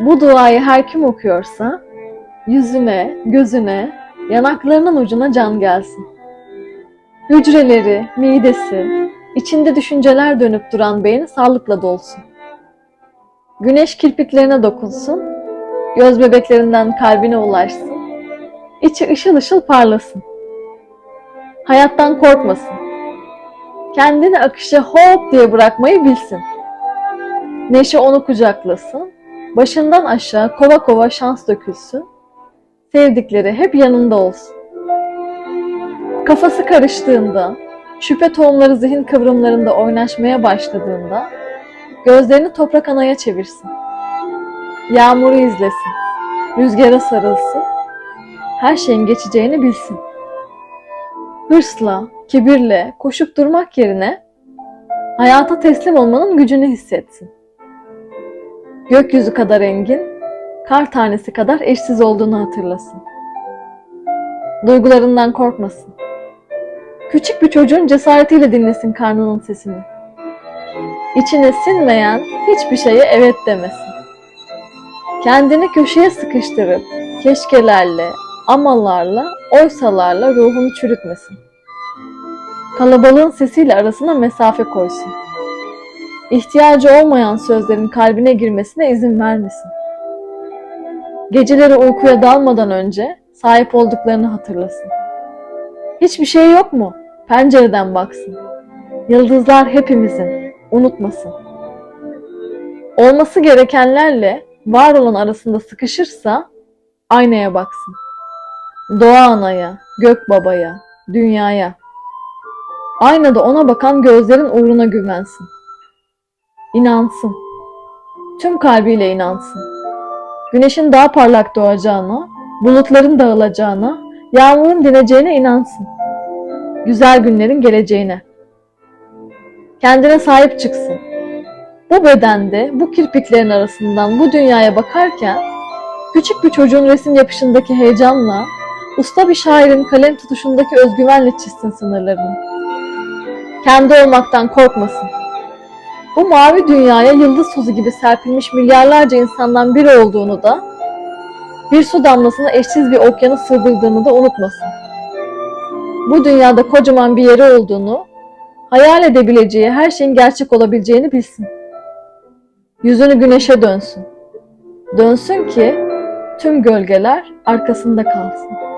Bu duayı her kim okuyorsa yüzüne, gözüne, yanaklarının ucuna can gelsin. Hücreleri, midesi, içinde düşünceler dönüp duran beyni sağlıkla dolsun. Güneş kirpiklerine dokunsun, göz bebeklerinden kalbine ulaşsın, içi ışıl ışıl parlasın. Hayattan korkmasın. Kendini akışa hop diye bırakmayı bilsin. Neşe onu kucaklasın, başından aşağı kova kova şans dökülsün, sevdikleri hep yanında olsun. Kafası karıştığında, şüphe tohumları zihin kıvrımlarında oynaşmaya başladığında, gözlerini toprak anaya çevirsin. Yağmuru izlesin, rüzgara sarılsın, her şeyin geçeceğini bilsin. Hırsla, kibirle koşup durmak yerine hayata teslim olmanın gücünü hissetsin. Gökyüzü kadar engin, kar tanesi kadar eşsiz olduğunu hatırlasın. Duygularından korkmasın. Küçük bir çocuğun cesaretiyle dinlesin karnının sesini. İçine sinmeyen hiçbir şeye evet demesin. Kendini köşeye sıkıştırıp keşkelerle, amalarla, oysalarla ruhunu çürütmesin. Kalabalığın sesiyle arasına mesafe koysun. İhtiyacı olmayan sözlerin kalbine girmesine izin vermesin. Geceleri uykuya dalmadan önce sahip olduklarını hatırlasın. Hiçbir şey yok mu? Pencereden baksın. Yıldızlar hepimizin, unutmasın. Olması gerekenlerle var olan arasında sıkışırsa aynaya baksın. Doğa anaya, gök babaya, dünyaya. Aynada ona bakan gözlerin uğruna güvensin. İnansın. Tüm kalbiyle inansın. Güneşin daha parlak doğacağına, bulutların dağılacağına, yağmurun dineceğine inansın. Güzel günlerin geleceğine. Kendine sahip çıksın. Bu bedende, bu kirpiklerin arasından bu dünyaya bakarken, küçük bir çocuğun resim yapışındaki heyecanla, usta bir şairin kalem tutuşundaki özgüvenle çizsin sınırlarını. Kendi olmaktan korkmasın. Bu mavi dünyaya yıldız tozu gibi serpilmiş milyarlarca insandan biri olduğunu da, bir su damlasına eşsiz bir okyanus sığdırdığını da unutmasın. Bu dünyada kocaman bir yeri olduğunu, hayal edebileceği her şeyin gerçek olabileceğini bilsin. Yüzünü güneşe dönsün. Dönsün ki tüm gölgeler arkasında kalsın.